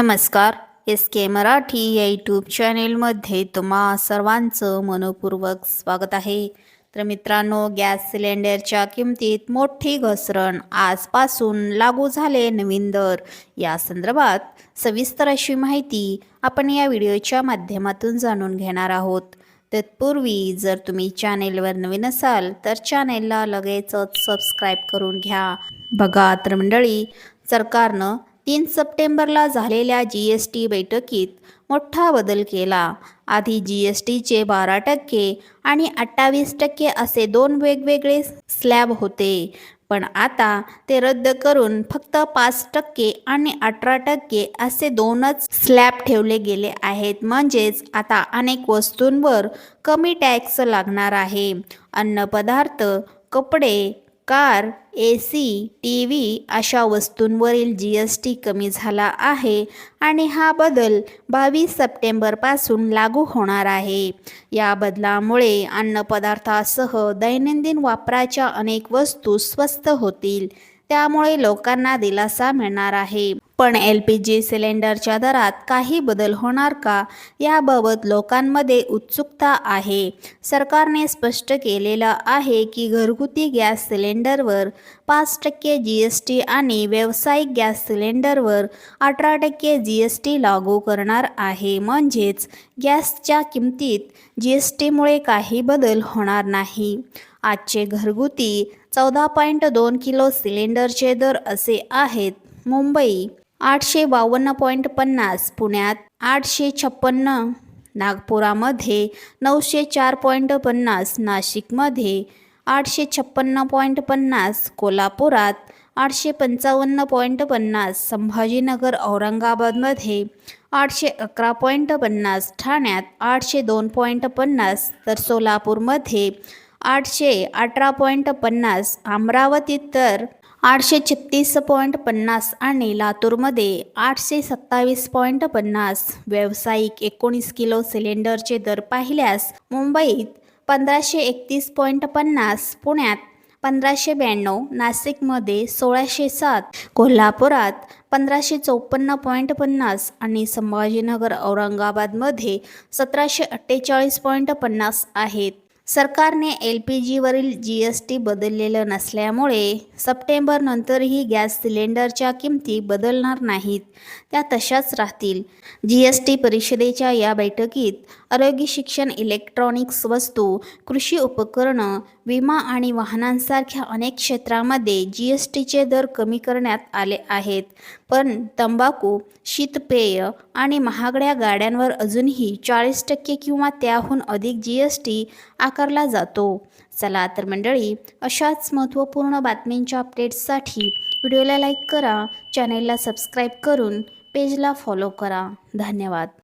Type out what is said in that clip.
नमस्कार. एस के मराठी या यूट्यूब चॅनेलमध्ये तुम्हा सर्वांचं मनपूर्वक स्वागत आहे. तर मित्रांनो गॅस सिलेंडरच्या किमतीत मोठी घसरण आजपासून लागू झाले नवीन दर. या संदर्भात सविस्तर अशी माहिती आपण या व्हिडिओच्या माध्यमातून जाणून घेणार आहोत. तत्पूर्वी जर तुम्ही चॅनेलवर नवीन असाल तर चॅनेलला लगेचच सबस्क्राईब करून घ्या. बघा तर मंडळी सरकारनं तीन सप्टेंबरला झालेल्या जी एस टी बैठकीत मोठा बदल केला. आधी जी एस टीचे बारा टक्के आणि अठ्ठावीस टक्के असे दोन वेगवेगळे स्लॅब होते. पण आता ते रद्द करून फक्त पाच टक्के आणि अठरा टक्के असे दोनच स्लॅब ठेवले गेले आहेत. म्हणजेच आता अनेक वस्तूंवर कमी टॅक्स लागणार आहे. अन्नपदार्थ कपडे car A C T V अशा वस्तूंवरील जी एस टी कमी झाला आहे आणि हा बदल बावीस सप्टेंबरपासून लागू होणार आहे. या बदलामुळे अन्नपदार्थासह दैनंदिन वापराच्या अनेक वस्तू स्वस्त होतील. त्यामुळे लोकांना दिलासा मिळणार आहे. पण एल पी जी सिलेंडरच्या दरात काही बदल होणार का याबाबत लोकांमध्ये उत्सुकता आहे. सरकारने स्पष्ट केलेलं आहे की घरगुती गॅस सिलेंडरवर पाच टक्के जी एस टी आणि व्यावसायिक गॅस सिलेंडरवर अठरा टक्के जी एस टी लागू करणार आहे. म्हणजेच गॅसच्या किमतीत जी एस टीमुळे काही बदल होणार नाही. आजचे घरगुती चौदा पॉईंट दोन किलो सिलेंडरचे दर असे आहेत. मुंबई आठशे बावन्न पॉईंट पन्नास पुण्यात आठशे छप्पन्न नागपुरामध्ये नऊशे चार पॉईंट पन्नास नाशिकमध्ये आठशे छप्पन्न पॉईंट पन्नास कोल्हापुरात आठशे पंचावन्न पॉईंट पन्नास संभाजीनगर औरंगाबादमध्ये आठशे अकरा पॉईंट पन्नास ठाण्यात आठशे दोन पॉईंट पन्नास तर सोलापूरमध्ये आठशे अठरा पॉईंट पन्नास अमरावतीत तर आठशे छत्तीस पॉईंट पन्नास आणि लातूरमध्ये आठशे सत्तावीस पॉईंट पन्नास. व्यावसायिक एकोणीस किलो सिलेंडरचे दर पाहिल्यास मुंबईत पंधराशे एकतीस पॉईंट पन्नास पुण्यात पंधराशे ब्याण्णव नाशिकमध्ये सोळाशे सात कोल्हापुरात पंधराशे चौपन्न पॉईंट पन्नास आणि संभाजीनगर औरंगाबादमध्ये सतराशे अठ्ठेचाळीस पॉईंट पन्नास आहेत. सरकारने एल पी जीवरील जी एस टी बदललेलं नसल्यामुळे सप्टेंबरनंतरही गॅस सिलेंडरच्या किमती बदलणार नाहीत. त्या तशाच राहतील. जी एस टी परिषदेच्या या बैठकीत आरोग्य शिक्षण इलेक्ट्रॉनिक्स वस्तू कृषी उपकरणं विमा आणि वाहनांसारख्या अनेक क्षेत्रामध्ये जी एस टीचे दर कमी करण्यात आले आहेत. पण तंबाखू शीतपेय आणि महागड्या गाड्यांवर अजूनही चाळीस टक्के किंवा त्याहून अधिक जी एस टी आकारला जातो. चला तर मंडळी अशाच महत्त्वपूर्ण बातमींच्या अपडेट्ससाठी व्हिडिओला लाईक करा चॅनेलला सबस्क्राईब करून पेजला फॉलो करा. धन्यवाद.